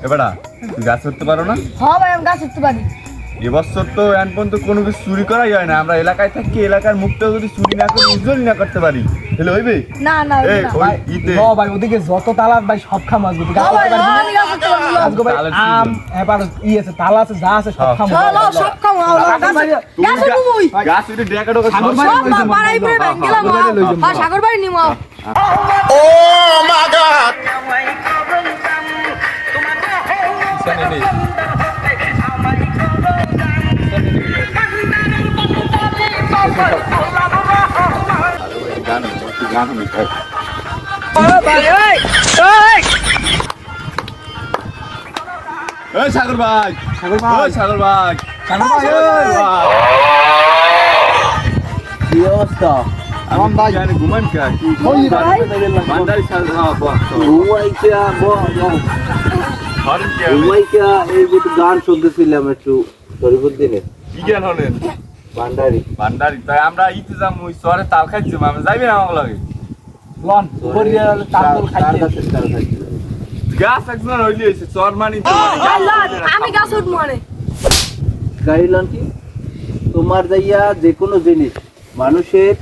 এবারা তুই গাছ করতে পারো না? হ্যাঁ ভাই আমি গাছ উঠতে পারি। এবছর তো এখন পর্যন্ত কোনো কিছু চুরি করাই হয় না। আমরা এলাকায় থাকি এলাকার মুখটা যদি চুরি না করে উজ্জ্বল না করতে পারি। তাহলে হইবে? না না এই ওই ইতে। ন ভাই ওদিকে যত তালা ভাই সব খাম আসবে তুই গাছ হ্যাঁ করতে হ্যাঁ, পারবি গাছ উঠতে আজকে ভাই আম এবার ই আছে তালা আছে যা আছে সব হ্যাঁ। খাম। হ্যাঁ হ্যাঁ, সব খাম হ্যাঁ, হ্যাঁ, গাছ তুমি গাছ। উঠে ডেকে ডোকে সব- ভাই বাড়াই পড়ে হয়। ভাই গেলাম সাগর ভাই লইছে, হ্যাঁ সাগর বাড়ি পিছনে নেই। গান গান এই সাগর ভাই সাগর ভাই। ওই সাগর ভাই সাগর ভাই। কি অবস্থা আমি ভাই জানি ঘুমান কে কি ভাই। সাগর কে এই যে গান শুনতেছিলাম একটু শরীফুদ্দিনের কি জ্ঞান হলেন? ভান্ডারি। ভান্ডারি তাই আমরা ইতে যাম ওই শহরে তাল আমরা যাইবে না আমার লাগে। লন করিয়া তান্দুল কার খাইতে। কাছে কার কাছে গাছ একজন হইলি হইছে চর মানি আমি গাছ মানে। কি? তোমার যাইয়া যে কোনো জিনিস মানুষের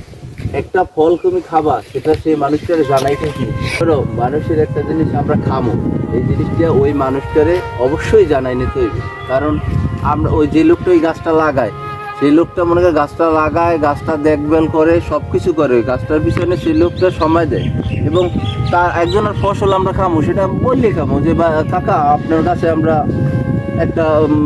একটা ফল তুমি খাবা, সেটা সেই মানুষটারে জানাইতে কি? ধরো, মানুষের একটা জিনিস আমরা খামো। এই জিনিসটা ওই মানুষটারে অবশ্যই জানাই নিতে হইবে। কারণ আমরা ওই যে লোকটা ওই গাছটা লাগায়, সেই লোকটা মনে করে গাছটা লাগায়, গাছটা দেখভাল করে সব কিছু করে গাছটার পিছনে সেই লোকটা সময় দেয়। এবং তার একজনের ফসল আমরা খামো, সেটা বললে খামো যে, বা, কাকা, আপনার কাছে আমরা একটা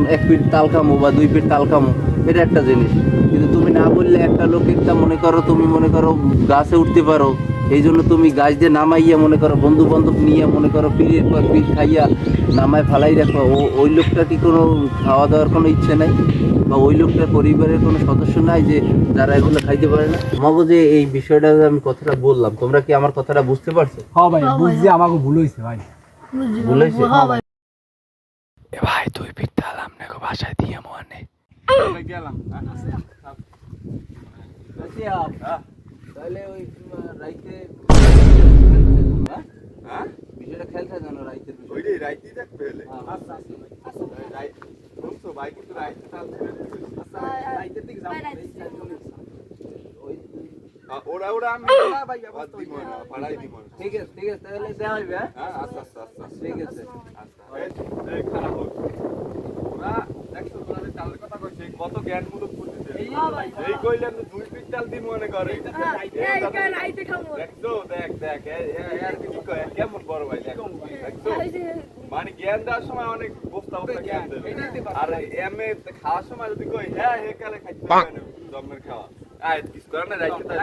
এক পিঠ তাল খামো বা দুই পিঠ তাল খামো। এটা একটা জিনিস। কিন্তু তুমি না বললে একটা লোকেরটা মনে করো তুমি মনে করো গাছে উঠতে পারো। এই জন্য তুমি গাছ দিয়ে নামাইয়া মনে করো বন্ধু বান্ধব নিয়ে মনে করো পিড়ের পর পিড় খাইয়া নামায় ফালাই রাখো। ও ওই লোকটা কি কোনো খাওয়া দাওয়ার কোনো ইচ্ছে নাই? বা ওই লোকটার পরিবারের কোনো সদস্য নাই যে যারা এগুলো খাইতে পারে না? তোমাকে যে এই বিষয়টা আমি কথাটা বললাম তোমরা কি আমার কথাটা বুঝতে পারছ? হ্যাঁ ভাই বুঝছি আমাকে ভুল হইছে ভাই। বলেছে হ্যাঁ ভাই। ভাই। তুই পিঠাল আমনে ভাষায় দিয়ে মনে গেলাম ওই রাইতে হ্যাঁ বিষয়টা খেলতে জানো রাইতের ওই রে রাইতে দেখ পেলে রাই শুনছো ভাই কিন্তু রাইতে তাল ভাই, রাইতে ওরা ওরা আমি দিব পাড়াই দিব ঠিক আছে ঠিক আছে তাহলে দেওয়া হইবে হ্যাঁ? হ্যাঁ আচ্ছা আচ্ছা আচ্ছা ঠিক আছে আচ্ছা এই এই খারাপ হোক ওরা দেখছ তোরা যে চালের কথা কইছে কত জ্ঞান মূলক বুঝিছে এই কইলেন দুই পিট চাল দিন মনে করে। এই গান আইতে খামো। দেখছ? দেখ দেখ এর কিছু কয়? কেমন বড় ভাই দেখ। দেখছ? মানে জ্ঞান দেওয়ার সময় অনেক বস্তা বস্তা জ্ঞান দেবে। আর এ খাওয়ার সময় যদি কই হ্যাঁ হে কালে খাইতে জন্মের খাওয়া। আয় কিছু করে না যাইতে তাই